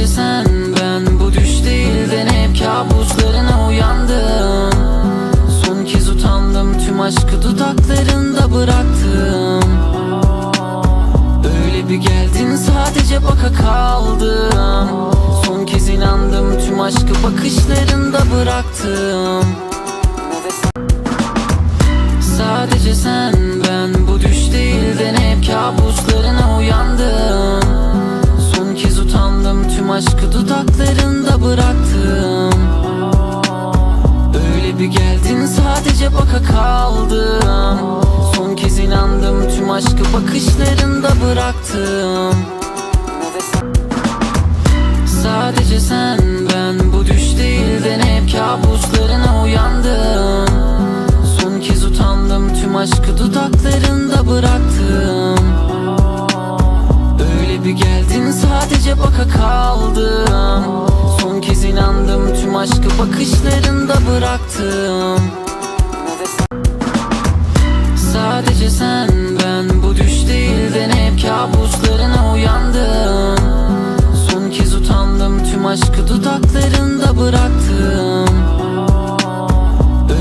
Sadece sen ben bu düş değilden hep kabuslarına uyandım. Son kez utandım tüm aşkı dudaklarında bıraktım. Öyle bir geldin sadece baka kaldım. Son kez inandım tüm aşkı bakışlarında bıraktım. Sadece sen kaldım. Son kez inandım tüm aşkı bakışlarında bıraktım. Sadece sen ben bu düş değilden hep kabuslarına uyandım. Son kez utandım tüm aşkı dudaklarında bıraktım. Öyle bir geldin sadece baka kaldım. Son kez inandım tüm aşkı bakışlarında bıraktım Sadece sen ben bu düş değilden hep kabuslarına uyandım. Son kez utandım tüm aşkı dudaklarında bıraktım.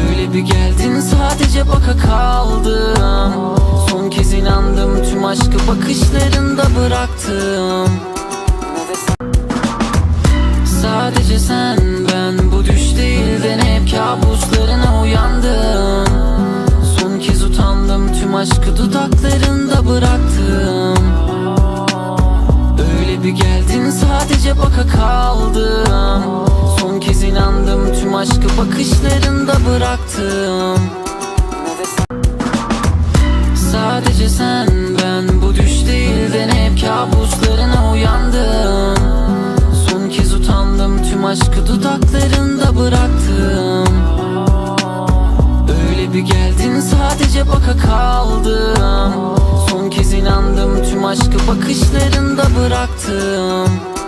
Öyle bir geldin sadece baka kaldım. Son kez inandım tüm aşkı bakışlarında bıraktım aşkı dudaklarında bıraktım. Öyle bir geldin sadece baka kaldım. Son kez inandım tüm aşkı bakışlarında bıraktım. Sadece sen ben bu düş değilden hep kabuslarına uyandım sadece baka kaldım. Son kez inandım tüm aşkı bakışlarında bıraktım